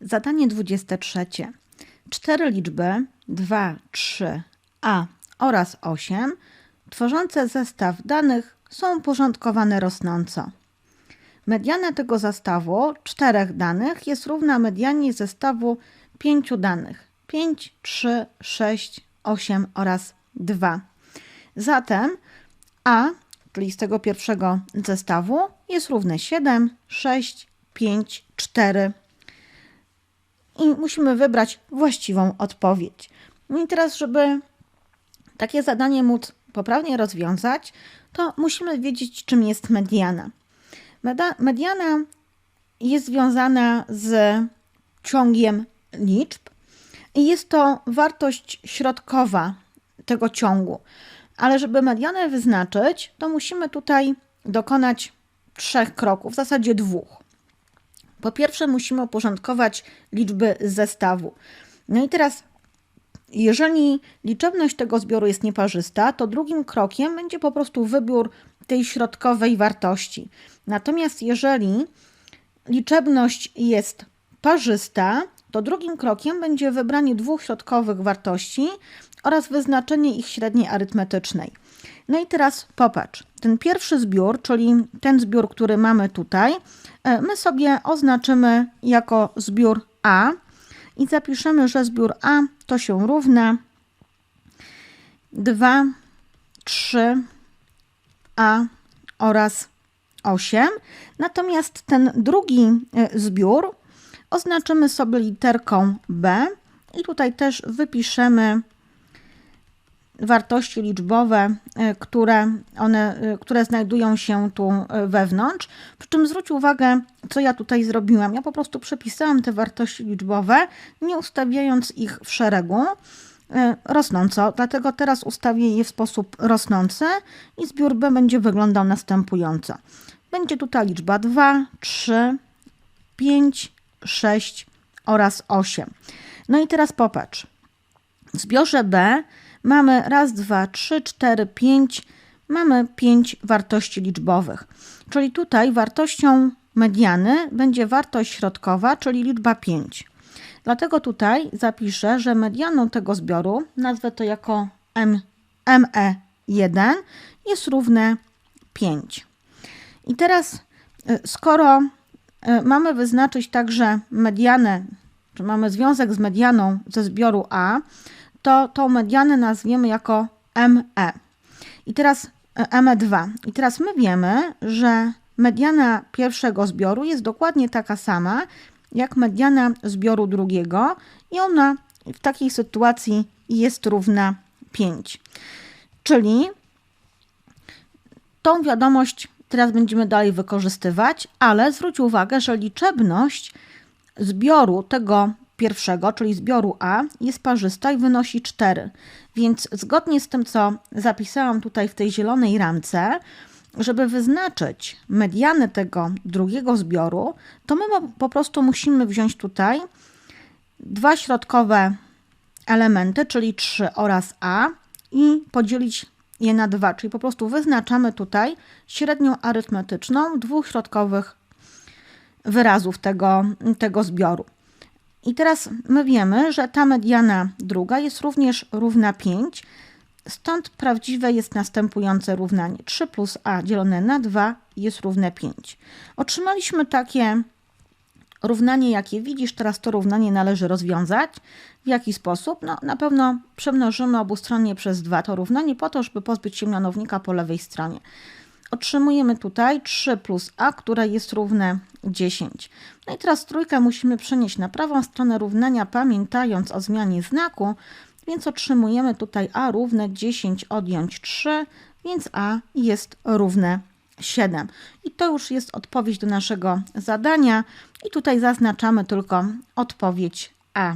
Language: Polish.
Zadanie 23. Cztery liczby 2, 3, a oraz 8 tworzące zestaw danych są uporządkowane rosnąco. Mediana tego zestawu czterech danych jest równa medianie zestawu pięciu danych 5, 3, 6, 8 oraz 2. Zatem a, czyli z tego pierwszego zestawu, jest równe 7, 6, 5, 4 i musimy wybrać właściwą odpowiedź. No i teraz, żeby takie zadanie móc poprawnie rozwiązać, to musimy wiedzieć, czym jest mediana. Mediana jest związana z ciągiem liczb i jest to wartość środkowa tego ciągu. Ale żeby medianę wyznaczyć, to musimy tutaj dokonać trzech kroków, w zasadzie dwóch. Po pierwsze, musimy uporządkować liczby z zestawu. No i teraz, jeżeli liczebność tego zbioru jest nieparzysta, to drugim krokiem będzie po prostu wybór tej środkowej wartości. Natomiast jeżeli liczebność jest parzysta, to drugim krokiem będzie wybranie dwóch środkowych wartości oraz wyznaczenie ich średniej arytmetycznej. No i teraz popatrz, ten pierwszy zbiór, czyli ten zbiór, który mamy tutaj, e, my sobie oznaczymy jako zbiór A i zapiszemy, że zbiór A to się równa 2, 3, A oraz 8. Natomiast ten drugi e, zbiór oznaczymy sobie literką B i tutaj też wypiszemy wartości liczbowe, e, które, one, e, które znajdują się tu e, wewnątrz. Przy czym zwróć uwagę, co ja tutaj zrobiłam. Ja po prostu przepisałam te wartości liczbowe, nie ustawiając ich w szeregu rosnąco, dlatego teraz ustawię je w sposób rosnący i zbiór B będzie wyglądał następująco. Będzie tutaj liczba 2, 3, 5, 6 oraz 8. No i teraz popatrz. W zbiorze B mamy raz, dwa, trzy, cztery, pięć. Mamy pięć wartości liczbowych. Czyli tutaj wartością mediany będzie wartość środkowa, czyli liczba 5. Dlatego tutaj zapiszę, że medianą tego zbioru, nazwę to jako M, ME1, jest równe 5. I teraz, y, skoro mamy wyznaczyć także medianę, czy mamy związek z medianą ze zbioru A, to tą medianę nazwiemy jako ME. I teraz e, ME2. I teraz my wiemy, że mediana pierwszego zbioru jest dokładnie taka sama jak mediana zbioru drugiego i ona w takiej sytuacji jest równa 5. Czyli tą wiadomość teraz będziemy dalej wykorzystywać, ale zwróć uwagę, że liczebność zbioru tego pierwszego, czyli zbioru A, jest parzysta i wynosi 4. Więc zgodnie z tym, co zapisałam tutaj w tej zielonej ramce, żeby wyznaczyć medianę tego drugiego zbioru, to my po prostu musimy wziąć tutaj dwa środkowe elementy, czyli 3 oraz A i podzielić je na 2, czyli po prostu wyznaczamy tutaj średnią arytmetyczną dwóch środkowych wyrazów tego, tego zbioru. I teraz my wiemy, że ta mediana druga jest również równa 5, stąd prawdziwe jest następujące równanie. 3 plus a dzielone na 2 jest równe 5. Otrzymaliśmy takie równanie, jakie widzisz. Teraz to równanie należy rozwiązać. W jaki sposób? No, na pewno przemnożymy obustronnie przez 2 to równanie po to, żeby pozbyć się mianownika po lewej stronie otrzymujemy tutaj 3 plus a, które jest równe 10. No i teraz trójkę musimy przenieść na prawą stronę równania, pamiętając o zmianie znaku, więc otrzymujemy tutaj a równe 10 odjąć 3, więc a jest równe 7. To już jest odpowiedź do naszego zadania i tutaj zaznaczamy tylko odpowiedź A.